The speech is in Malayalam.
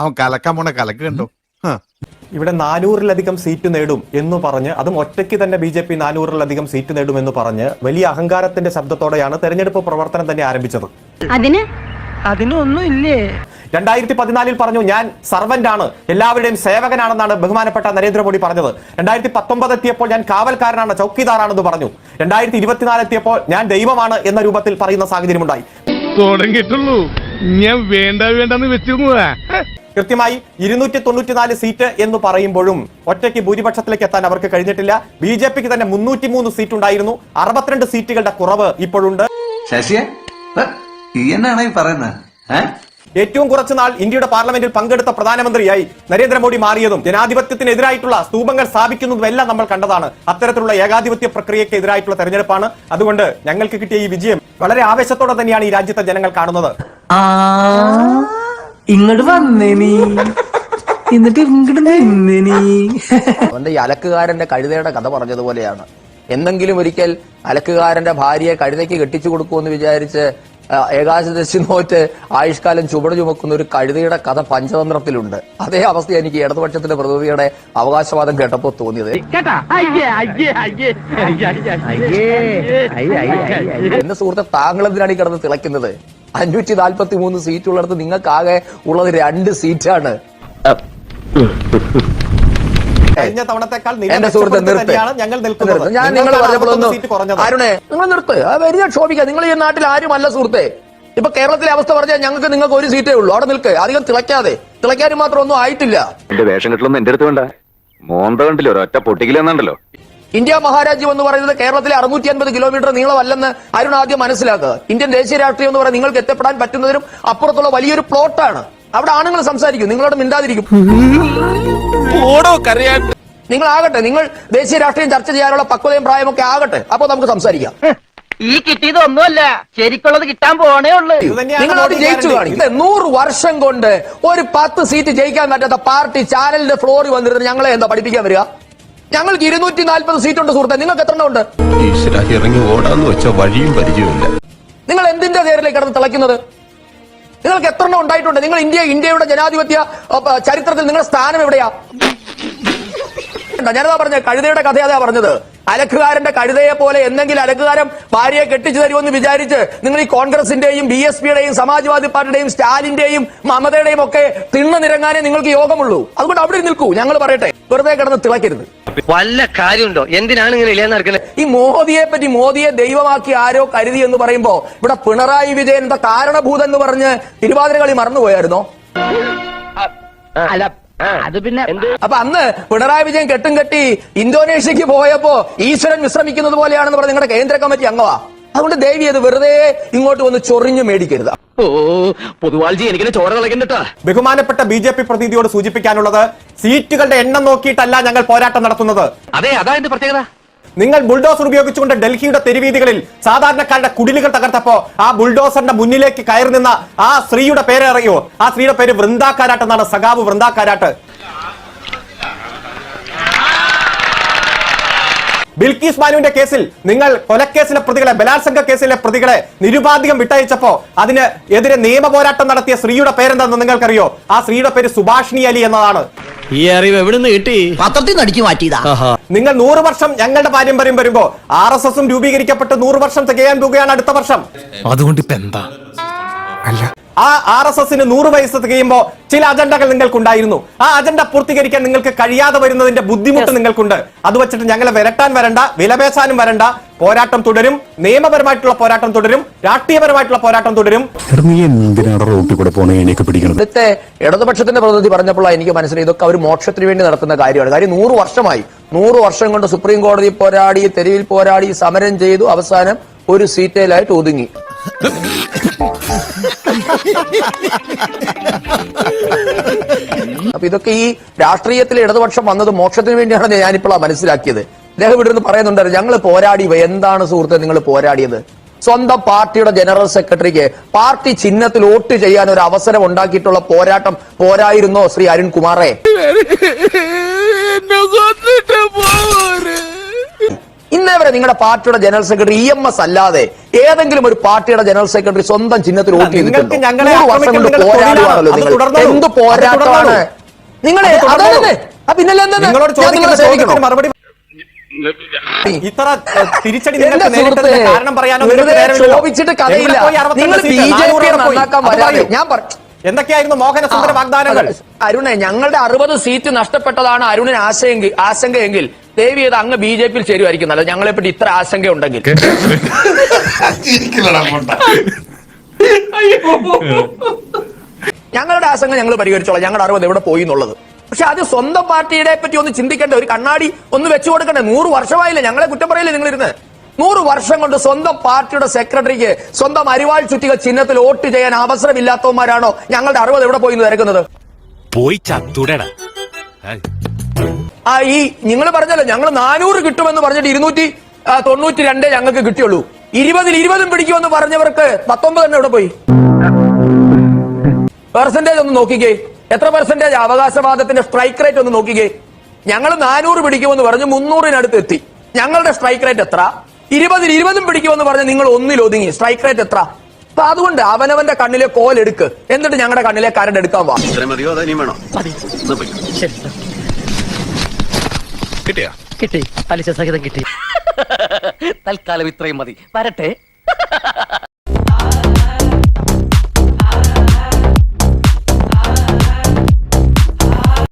അവൻ കലക്കാൻ പോണ കലക്ക് കണ്ടോ. ഇവിടെ നാനൂറിലധികം സീറ്റ് നേടും എന്ന് പറഞ്ഞ് അതും ഒറ്റയ്ക്ക് തന്നെ ബി ജെ പി നാനൂറിലധികം സീറ്റ് നേടും എന്ന് പറഞ്ഞ് വലിയ അഹങ്കാരത്തിന്റെ ശബ്ദത്തോടെയാണ് തെരഞ്ഞെടുപ്പ് പ്രവർത്തനം തന്നെ ആരംഭിച്ചത്. അതിന്? അതിനൊന്നും ഇല്ലേ? രണ്ടായിരത്തി പതിനാലിൽ പറഞ്ഞു ഞാൻ സർവന്റ് ആണ് എല്ലാവരുടെയും സേവകനാണെന്നാണ് ബഹുമാനപ്പെട്ട നരേന്ദ്രമോദി പറഞ്ഞത്. രണ്ടായിരത്തി പത്തൊമ്പത് എത്തിയപ്പോൾ ഞാൻ കാവൽക്കാരനാണ് ചൌക്കിദാറാണെന്ന് പറഞ്ഞു. രണ്ടായിരത്തി ഇരുപത്തിനാല് എത്തിയപ്പോൾ ഞാൻ ദൈവമാണ് എന്ന രൂപത്തിൽ പറയുന്ന സാഹചര്യമുണ്ടായി. തുടങ്ങിയിട്ടുള്ളൂ ഞാൻ വേണ്ട വേണ്ടെന്ന് വെച്ചിരുന്നതാ. കൃത്യമായി ഇരുന്നൂറ്റി തൊണ്ണൂറ്റിനാല് സീറ്റ് എന്ന് പറയുമ്പോഴും ഒറ്റയ്ക്ക് ഭൂരിപക്ഷത്തിലേക്ക് എത്താൻ അവർക്ക് കഴിഞ്ഞിട്ടില്ല. ബി ജെ പിക്ക് തന്നെ മുന്നൂറ്റി മൂന്ന് സീറ്റ് ഉണ്ടായിരുന്നു അറുപത്തിരണ്ട് സീറ്റുകളുടെ കുറവ് ഇപ്പോഴുണ്ട്. ഏറ്റവും കുറച്ച് നാൾ ഇന്ത്യയുടെ പാർലമെന്റിൽ പങ്കെടുത്ത പ്രധാനമന്ത്രിയായി നരേന്ദ്രമോദി മാറിയതും ജനാധിപത്യത്തിനെതിരായിട്ടുള്ള സ്തൂപങ്ങൾ സ്ഥാപിക്കുന്നതും എല്ലാം നമ്മൾ കണ്ടതാണ്. അത്തരത്തിലുള്ള ഏകാധിപത്യ പ്രക്രിയയ്ക്ക് എതിരായിട്ടുള്ള തെരഞ്ഞെടുപ്പാണ്. അതുകൊണ്ട് ഞങ്ങൾക്ക് കിട്ടിയ ഈ വിജയം വളരെ ആവേശത്തോടെ തന്നെയാണ് ഈ രാജ്യത്തെ ജനങ്ങൾ കാണുന്നത്. ആ. ഇങ്ങോട്ട് വന്നേനി എന്നിട്ട് ഇങ്ങോട്ട് നിന്നേനി അവന്റെ ഈ അലക്കുകാരന്റെ കഴുതയുടെ കഥ പറഞ്ഞതുപോലെയാണ്. എന്തെങ്കിലും ഒരിക്കൽ അലക്കുകാരന്റെ ഭാര്യയെ കഴുതയ്ക്ക് കെട്ടിച്ചു കൊടുക്കുമെന്ന് വിചാരിച്ച് ഏകാശദശി ഏകാദശി നോറ്റ് ആയുഷ്കാലം ചുവട് ചുമക്കുന്ന ഒരു കഴുതയുടെ കഥ പഞ്ചതന്ത്രത്തിലുണ്ട്. അതേ അവസ്ഥ എനിക്ക് ഇടതുപക്ഷത്തിന്റെ പ്രതിനിധിയുടെ അവകാശവാദം കേട്ടപ്പോൾ തോന്നിയത്. കേട്ടാ? അയ്യേ അയ്യേ അയ്യേ എന്റെ സുഹൃത്തെ താങ്കൾ എന്തിനാണ് ഈ കിടന്ന് തിളയ്ക്കുന്നത്? അഞ്ഞൂറ്റി നാൽപ്പത്തി മൂന്ന് സീറ്റുള്ളിടത്ത് നിങ്ങൾക്കാകെ ഉള്ളത് രണ്ട് സീറ്റാണ്. കഴിഞ്ഞ തവണത്തെക്കാൾ എന്റെ സുഹൃത്ത് ഞാൻ നിങ്ങൾ നിങ്ങൾക്കാണ് പറഞ്ഞപ്പോഴൊന്നും 61 സീറ്റ് കുറഞ്ഞത്. ആരുണേ നിങ്ങൾ നിർത്ത്. ആ വലിയ ക്ഷോഭിക്കുക നിങ്ങൾ ഈ നാട്ടിൽ ആരും അല്ല സുഹൃത്തെ. ഇപ്പൊ കേരളത്തിലെ അവസ്ഥ പറഞ്ഞാൽ ഞങ്ങൾക്ക് നിങ്ങൾക്ക് ഒരു സീറ്റേ ഉള്ളൂ. അവിടെ നിൽക്ക്. അധികം തിളയ്ക്കാതെ. തിളയ്ക്കാനും മാത്രം ഒന്നും ആയിട്ടില്ല. എന്റെ വേഷം കെട്ടലൊന്നും എന്റെ അടുത്ത് വേണ്ട. മോന്ത കണ്ടില്ലോ? ഒരൊറ്റ പൊട്ടിക്കലെന്നുണ്ടല്ലോ ഇന്ത്യ മഹാരാജ്യം എന്ന് പറയുന്നത് കേരളത്തിലെ അറുന്നൂറ്റി അൻപത് കിലോമീറ്റർ നീളമല്ലെന്ന് അരുൺ ആദ്യം മനസ്സിലാക്കുക. ഇന്ത്യൻ ദേശീയ രാഷ്ട്രീയം എന്ന് പറയുന്നത് നിങ്ങൾക്ക് എത്തപ്പെടാൻ പറ്റുന്നതിനും അപ്പുറത്തുള്ള വലിയൊരു പ്ലോട്ടാണ്. അവിടെ ആണുങ്ങൾ സംസാരിക്കും. നിങ്ങളോട് മിണ്ടാതിരിക്കും. നിങ്ങൾ ആകട്ടെ നിങ്ങൾ ദേശീയ രാഷ്ട്രീയം ചർച്ച ചെയ്യാനുള്ള പക്വതയും പ്രായമൊക്കെ ആകട്ടെ. അപ്പോൾ നമുക്ക് സംസാരിക്കാം. ഈ കിട്ടിയത് ഒന്നുമല്ല. ശരിക്കുള്ളത് കിട്ടാൻ പോണേ ഉള്ളൂ. നിങ്ങൾ ജയിച്ചു കാണിക്കും നൂറ് വർഷം കൊണ്ട് ഒരു പത്ത് സീറ്റ് ജയിക്കാൻ പറ്റാത്ത പാർട്ടി ചാനലിന്റെ ഫ്ലോറിൽ വന്നിരുന്ന് ഞങ്ങളെ എന്താ പഠിപ്പിക്കാൻ വരിക? ഞങ്ങൾക്ക് ഇരുന്നൂറ്റി നാൽപ്പത് സീറ്റ് ഉണ്ട് സുഹൃത്തെ. നിങ്ങൾക്ക് എത്ര ഉണ്ട്? ഇറങ്ങി ഓടാന്ന് വെച്ച വഴിയും പരിചയമില്ല നിങ്ങൾ എന്തിന്റെ നേരിലേക്ക് കിടന്ന് തിളയ്ക്കുന്നത്? നിങ്ങൾക്ക് എത്ര എണ്ണം ഉണ്ടായിട്ടുണ്ട്? നിങ്ങൾ ഇന്ത്യ ഇന്ത്യയുടെ ജനാധിപത്യ ചരിത്രത്തിൽ നിങ്ങളുടെ സ്ഥാനം എവിടെയാ? ഞാനതാ പറഞ്ഞ കഴുതയുടെ കഥ അതാ പറഞ്ഞത്. അലക്കുകാരന്റെ കഴുതയെ പോലെ എന്തെങ്കിലും അലക്കുകാരൻ ഭാര്യയെ കെട്ടിച്ചു തരുമെന്ന് വിചാരിച്ച് നിങ്ങൾ ഈ കോൺഗ്രസിന്റെയും ബി എസ് പിയുടെയും സമാജ്വാദി പാർട്ടിയുടെയും സ്റ്റാലിന്റെയും മമതയുടെയും ഒക്കെ തിണ്ണ നിരങ്ങാനേ നിങ്ങൾക്ക് യോഗമുള്ളൂ. അതുകൊണ്ട് അവിടെ നിൽക്കൂ. ഞങ്ങൾ പറയട്ടെ. വെറുതെ കിടന്ന് തിളക്കരുത്. വല്ല കാര്യമുണ്ടോ? എന്തിനാണ് ഇങ്ങനെ ഇല്ലാന്ന് നടക്കുന്നത്? ഈ മോദിയെ പറ്റി മോദിയെ ദൈവമാക്കി ആരോ കരുതി എന്ന് പറയുമ്പോ ഇവിടെ പിണറായി വിജയൻ എന്താ കാരണഭൂതൻ എന്ന് പറഞ്ഞ് തിരുവാതിരകളി മറന്നുപോയായിരുന്നോ? അല്ല അത് പിന്നെ അപ്പൊ അന്ന് പിണറായി വിജയൻ കെട്ടും കെട്ടി ഇന്തോനേഷ്യക്ക് പോയപ്പോ ഈശ്വരൻ വിശ്രമിക്കുന്നത് പോലെയാണെന്ന് പറഞ്ഞ നിങ്ങളുടെ കേന്ദ്ര കമ്മിറ്റി അംഗമാ. അതുകൊണ്ട് ദേവി അത് വെറുതെ ഇങ്ങോട്ട് വന്ന് ചൊറിഞ്ഞു മേടിക്കരുത്. ഓ പൊതുവാൾജി ചോര ബഹുമാനപ്പെട്ട ബി ജെ പി പ്രതിനിധിയോട് സൂചിപ്പിക്കാനുള്ളത് സീറ്റുകളുടെ എണ്ണം നോക്കിയിട്ടല്ല ഞങ്ങൾ പോരാട്ടം നടത്തുന്നത്. അതെ അതാ എന്റെ പ്രത്യേകത. നിങ്ങൾ ബുൾഡോസർ ഉപയോഗിച്ചുകൊണ്ട് ഡൽഹിയുടെ തെരുവീതികളിൽ സാധാരണക്കാരുടെ കുടിലുകൾ തകർത്തപ്പോ ആ ബുൾഡോസറിന്റെ മുന്നിലേക്ക് കയറി നിന്ന ആ സ്ത്രീയുടെ പേര് അറിയോ? ആ സ്ത്രീയുടെ പേര് വൃന്ദാക്കാരാട്ട് എന്നാണ്. സഖാവ് വൃന്ദാക്കാരാട്ട്. ബിൽക്കീസ് മാലുവിന്റെ കേസിൽ നിങ്ങൾ കൊലക്കേസിലെ പ്രതികളെ ബലാത്സംഗ കേസിലെ പ്രതികളെ നിരുപാധികം വിട്ടയച്ചപ്പോ അതിന് എതിരെ നിയമ പോരാട്ടം നടത്തിയ സ്ത്രീയുടെ പേരെന്താണെന്ന് നിങ്ങൾക്കറിയോ? ആ സ്ത്രീയുടെ പേര് സുഭാഷിണി അലി എന്നതാണ്. ഈ അറിവ് എവിടുന്ന് കിട്ടി? പത്രത്തിൽ നിന്ന് അടിച്ചു മാറ്റിയതാ നിങ്ങൾ നൂറ് വർഷം ഞങ്ങളുടെ പാരമ്പര്യം വരുമ്പോ ആർ എസ് എസും രൂപീകരിക്കപ്പെട്ട് നൂറ് വർഷം തികയാൻ പോകുകയാണ് അടുത്ത വർഷം. അതുകൊണ്ട് ഇപ്പൊ എന്താ ആ ആർ എസ് എസിന് നൂറ് വയസ്സ് തികയുമ്പോൾ ചില അജണ്ടകൾ നിങ്ങൾക്കുണ്ടായിരുന്നു. ആ അജണ്ട പൂർത്തീകരിക്കാൻ നിങ്ങൾക്ക് കഴിയാതെ വരുന്നതിന്റെ ബുദ്ധിമുട്ട് നിങ്ങൾക്കുണ്ട്. അത് വെച്ചിട്ട് ഞങ്ങളെ വിരട്ടാൻ വരണ്ട വിലപേശാനും വരണ്ട പോരാട്ടം തുടരും നിയമപരമായിട്ടുള്ള പോരാട്ടം തുടരും രാഷ്ട്രീയപരമായിട്ടുള്ള പോരാട്ടം തുടരും. ഇന്നത്തെ ഇടതുപക്ഷത്തിന്റെ പ്രതിനിധി പറഞ്ഞപ്പോൾ എനിക്ക് മനസ്സിലായി. ഇതൊക്കെ അവർ മോക്ഷത്തിന് വേണ്ടി നടത്തുന്ന കാര്യമാണ്. കാര്യം നൂറ് വർഷമായി. നൂറ് വർഷം കൊണ്ട് സുപ്രീം കോടതി പോരാടി തെരുവിൽ പോരാടി സമരം ചെയ്തു. അവസാനം ഒരു സീറ്റേലായിട്ട് ഒതുങ്ങി. അപ്പൊ ഇതൊക്കെ ഈ രാഷ്ട്രീയത്തിൽ ഇടതുപക്ഷം വന്നത് മോക്ഷത്തിന് വേണ്ടിയാണെന്ന് ആ മനസ്സിലാക്കിയത്. അദ്ദേഹം ഇവിടെ നിന്ന് പറയുന്നുണ്ടായിരുന്നു ഞങ്ങൾ പോരാടി എന്താണ് സുഹൃത്തെ നിങ്ങൾ പോരാടിയത്? സ്വന്തം പാർട്ടിയുടെ ജനറൽ സെക്രട്ടറിക്ക് പാർട്ടി ചിഹ്നത്തിൽ വോട്ട് ചെയ്യാൻ ഒരു അവസരം ഉണ്ടാക്കിയിട്ടുള്ള പോരാട്ടം പോരായിരുന്നോ ശ്രീ അരുൺകുമാറെ? ഇന്നേ വരെ നിങ്ങളുടെ പാർട്ടിയുടെ general secretary E M S അല്ലാതെ ഏതെങ്കിലും ഒരു പാർട്ടിയുടെ ജനറൽ സെക്രട്ടറി സ്വന്തം ചിഹ്നത്തിൽ വോട്ട് ചെയ്തിട്ടുണ്ട്? വർഷം കൊണ്ട് പോരാടുവാണല്ലോ നിങ്ങൾ. എന്ത് പോരാട്ടമാണ്? നിങ്ങളെ അത് ആ, പിന്നല്ലേ? മറുപടി ഇത്ര തിരിച്ചടി കാരണം പറയാനോ? നിങ്ങൾക്ക് കഥയില്ല. പോയി 62 നിങ്ങൾ ബി ജെ പി 400 എവിടെ പോയി? നന്നാക്കാൻ വരാതെ. ഞാൻ പറ- എന്തൊക്കെയായിരുന്നു മോഹനസുന്ദര വാഗ്ദാനങ്ങൾ? അരുണെ ഞങ്ങളുടെ അറുപത് സീറ്റ് നഷ്ടപ്പെട്ടതാണ് അരുണിന് ആശയെങ്കിൽ ആശങ്കയെങ്കിൽ. ദേവി ചെയ്ത് അങ്ങ് ബി ജെ പിയിൽ ചേരുമായിരിക്കും നല്ലത്. ഞങ്ങളെ പറ്റി ഇത്ര ആശങ്ക ഉണ്ടെങ്കിൽ ഞങ്ങളുടെ ആശങ്ക ഞങ്ങൾ പരിഹരിച്ചോളാം. ഞങ്ങളുടെ അറിവ് എവിടെ പോയി എന്നുള്ളത്. പക്ഷെ അത് സ്വന്തം പാർട്ടിയുടെ പറ്റി ഒന്ന് ചിന്തിക്കേണ്ട ഒരു കണ്ണാടി ഒന്ന് വെച്ചു കൊടുക്കണ്ടേ? നൂറ് വർഷമായില്ലേ? ഞങ്ങളെ കുറ്റം പറയില്ലേ നിങ്ങൾ ഇരുന്ന് നൂറ് വർഷം കൊണ്ട് സ്വന്തം പാർട്ടിയുടെ സെക്രട്ടറിക്ക് സ്വന്തം അരിവാൾ ചുറ്റിക ചിഹ്നത്തിൽ വോട്ട് ചെയ്യാൻ അവസരമില്ലാത്തവന്മാരാണോ? ഞങ്ങളുടെ അറുപത് എവിടെ പോയി എന്ന് തിരക്കുന്നത് പോയി ചത്തൂടേടാ. ആ ഈ നിങ്ങൾ പറഞ്ഞല്ലോ ഞങ്ങൾ നാനൂറ് കിട്ടുമെന്ന് പറഞ്ഞിട്ട് ഇരുന്നൂറ്റി തൊണ്ണൂറ്റി രണ്ടേ ഞങ്ങൾക്ക് കിട്ടിയുള്ളൂ. ഇരുപതിൽ ഇരുപതും പിടിക്കുമെന്ന് പറഞ്ഞവർക്ക് പത്തൊമ്പത് തന്നെ എവിടെ പോയി? പെർസെന്റേജ് ഒന്ന് നോക്കിക്കേ. എത്ര പെർസെന്റേജ് അവകാശവാദത്തിന്റെ സ്ട്രൈക്ക് റേറ്റ് ഒന്ന് നോക്കിക്കേ. ഞങ്ങൾ നാനൂറ് പിടിക്കുമെന്ന് പറഞ്ഞു മുന്നൂറിനടുത്ത് എത്തി. ഞങ്ങളുടെ സ്ട്രൈക്ക് റേറ്റ് എത്ര? ഇരുപതിൽ ഇരുപതും പിടിക്കുമെന്ന് പറഞ്ഞ് നിങ്ങൾ ഒന്നിൽ ഒതുങ്ങി. സ്ട്രൈക്ക് റേറ്റ് എത്ര? അപ്പൊ അതുകൊണ്ട് അവനവന്റെ കണ്ണിലെ കോൽ എടുക്ക് എന്നിട്ട് ഞങ്ങളുടെ കണ്ണിലെ കരട് എടുക്കാൻ വാ. കിട്ടിയാ? കിട്ടി. പലിശ സഹിതം കിട്ടി. തൽക്കാലം ഇത്രയും മതി. വരട്ടെ.